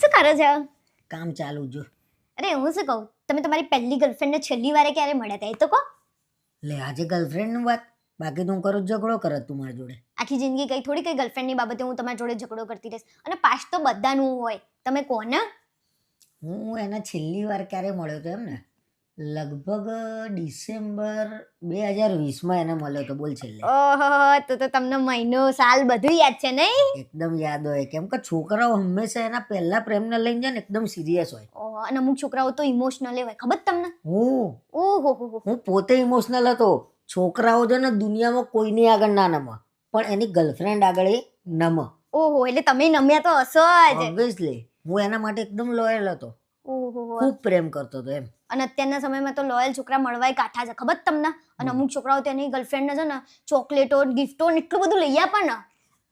શું કરો છો? કામ ચાલુ જો. અરે હું શું કહું? તમે તમારી પહેલી ગર્લફ્રેન્ડને છેલ્લી વારે ક્યારે મળ્યા હતા એ તો કહો. લે આજે ગર્લફ્રેન્ડનું વાત. બાકી તું કરું ઝઘડો કરત તું મારી જોડે. આખી જિંદગી કઈ થોડી કઈ ગર્લફ્રેન્ડની બાબતે હું તમારી જોડે ઝઘડો કરતી રહીશ. અને પાસ તો બધાનું હોય. તમે કોને હું એને છેલ્લી વાર ક્યારે મળ્યો તો એમ ને? લગભગ ડિસેમ્બર બે હજાર વીસમાં એને મળ્યો તો બોલ છેલ્લે. ઓહો તો તો તમને મહિનો સાલ બધું યાદ છે નહીં? એકદમ યાદ હોય. કેમ કે છોકરાઓ હંમેશા એના પહેલા પ્રેમને લઈને જાય ને એકદમ સિરિયસ હોય. ઓહો અને અમુક છોકરાઓ તો ઇમોશનલ હોય. ખબર તમને? હું? ઓહો હો પોતે ઇમોશનલ હતો. છોકરાઓ છે ને દુનિયામાં કોઈની આગળ ના નમ. પણ એની ગર્લફ્રેન્ડ આગળ એ નમ. ઓહો એટલે તમે નમ્યા તો હશો જ. ઓબ્વિયસલી હું એના માટે એકદમ લોયલ હતો. ખૂબ પ્રેમ કરતો હતો એમ. અને અત્યારના સમયમાં તો લોયલ છોકરા મળવાય કાઠા છે. ખબર તમને? અને અમુક છોકરાઓ તેની ગર્લફ્રેન્ડને છે ને ચોકલેટો ગિફ્ટો ને એટલું બધું લઈ આપે ને.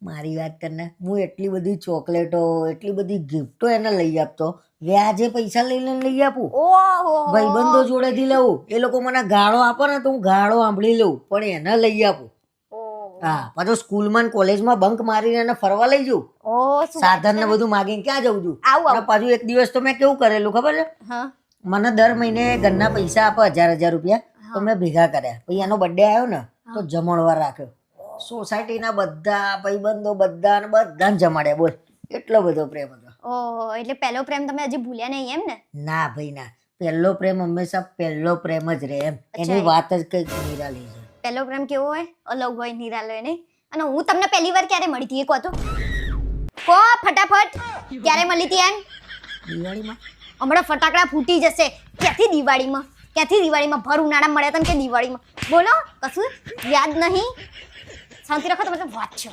મારી વાત કરને હું એટલી બધી ચોકલેટો એટલી બધી ગિફ્ટો એને લઈ આપતો. વ્યાજે પૈસા લઈને લઈ આપું. ઓહો. ભાઈબંધો જોડેથી લઉં. એ લોકો મને ગાળો આપે ને તો હું ગાળો સાંભળી લઉં. પણ એને લઈ આપું. હા પાછો સ્કૂલમાં કોલેજ કોલેજમાં બંક મારીને એને ફરવા લઈ જઉં. સાધન ને. બધું માગીને ક્યાં જવું છું? આવું અને પાછું એક દિવસ તો મેં કેવું કરેલું ખબર છે? મને દર મહિને ઘરના પૈસા આપે હજાર હજાર રૂપિયા તો મેં ભેગા કર્યા. પછી એનો બર્થડે આવ્યો ને તો જમણવાર રાખ્યો. સોસાયટીના બધા ભાઈબંધો બધા ને બધાને જમાડ્યા બોલ. એટલો બધો પ્રેમ હતો. ઓહો એટલે પહેલો પ્રેમ તમે હજી ભૂલ્યા નહીં એમ ને? ના ભાઈ ના. પહેલો પ્રેમ હંમેશા પહેલો પ્રેમ જ રહે એમ. એની વાત જ કંઈક નિરાલી છે. પહેલો પ્રેમ કેવો હોય? અલગ હોય નિરાલો હોય અને હું તમને પહેલી વાર ક્યારે મળી હતી એ કહો તો. ફટાફટ. ક્યારે મળી હતી એમ? દિવાળીમાં. હમણાં ફટાકડા ફૂટી જશે. ક્યાંથી દિવાળીમાં? ક્યાંથી દિવાળીમાં ભર ઉનાળા મળ્યા તમે કે દિવાળીમાં? બોલો કશું યાદ નહીં? શાંતિ રાખો તમે વાત છો.